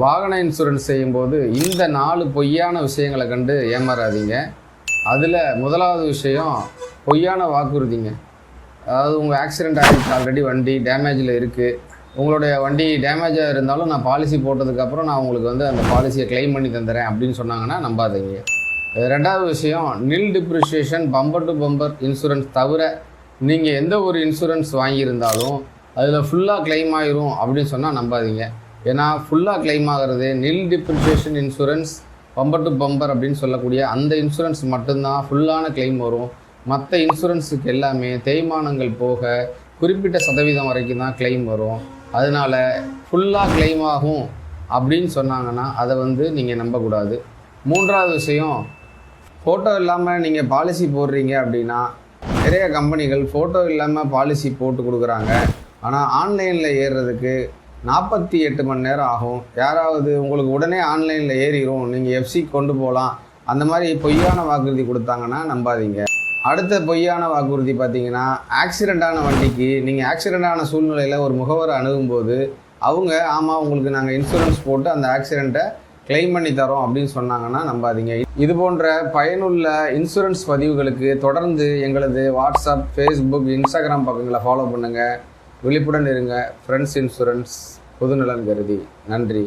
வாகன இன்சூரன்ஸ் செய்யும்போது இந்த நாலு பொய்யான விஷயங்களை கண்டு ஏமாறாதீங்க. அதில் முதலாவது விஷயம் பொய்யான வாக்குறுதிங்க. அதாவது உங்கள் ஆக்சிடெண்ட் ஆகிடுச்சு ஆல்ரெடி வண்டி டேமேஜில் இருக்குது உங்களுடைய வண்டி டேமேஜாக இருந்தாலும் நான் பாலிசி போட்டதுக்கப்புறம் நான் உங்களுக்கு வந்து அந்த பாலிசியை கிளைம் பண்ணி தந்துடுறேன் அப்படின்னு சொன்னாங்கன்னா நம்பாதீங்க. ரெண்டாவது விஷயம் nil depreciation bumper to bumper insurance தவிர நீங்கள் எந்த ஒரு இன்சூரன்ஸ் வாங்கியிருந்தாலும் அதில் ஃபுல்லாக க்ளைம் ஆயிரும் அப்படின்னு சொன்னால் நம்பாதீங்க. ஏன்னா ஃபுல்லாக க்ளைம் ஆகிறது nil depreciation insurance bumper to bumper அப்படின்னு சொல்லக்கூடிய அந்த இன்சூரன்ஸ் மட்டும்தான் ஃபுல்லான க்ளைம் வரும். மற்ற இன்சூரன்ஸுக்கு எல்லாமே தேய்மானங்கள் போக குறிப்பிட்ட சதவீதம் வரைக்கும் தான் க்ளைம் வரும். அதனால் ஃபுல்லாக க்ளைம் ஆகும் அப்படின்னு சொன்னாங்கன்னா அதை வந்து நீங்கள் நம்பக்கூடாது. மூன்றாவது விஷயம் ஃபோட்டோ இல்லாமல் நீங்கள் பாலிசி போடுறீங்க அப்படின்னா நிறைய கம்பெனிகள் ஃபோட்டோ இல்லாமல் பாலிசி போட்டு கொடுக்குறாங்க. ஆனால் ஆன்லைனில் ஏறுறதுக்கு நாற்பத்தி எட்டு மணி நேரம் ஆகும். யாராவது உங்களுக்கு உடனே ஆன்லைனில் ஏறிடும் நீங்கள் எஃப்சி கொண்டு போகலாம் அந்த மாதிரி பொய்யான வாக்குறுதி கொடுத்தாங்கன்னா நம்பாதீங்க. அடுத்த பொய்யான வாக்குறுதி பார்த்தீங்கன்னா ஆக்சிடெண்ட்டான வண்டிக்கு நீங்கள் ஆக்சிடெண்ட்டான சூழ்நிலையில் ஒரு முகவரை அணுகும்போது அவங்க ஆமாம் உங்களுக்கு நாங்கள் இன்சூரன்ஸ் போட்டு அந்த ஆக்சிடெண்ட்டை கிளைம் பண்ணி தரோம் அப்படின்னு சொன்னாங்கன்னா நம்பாதீங்க. இது போன்ற பயனுள்ள இன்சூரன்ஸ் பதிவுகளுக்கு தொடர்ந்து எங்களது வாட்ஸ்அப் ஃபேஸ்புக் இன்ஸ்டாகிராம் பக்கங்களை ஃபாலோ பண்ணுங்கள் விழிப்புடன் இருங்க. ஃப்ரெண்ட்ஸ் இன்சூரன்ஸ் பொதுநலன் கருதி. நன்றி.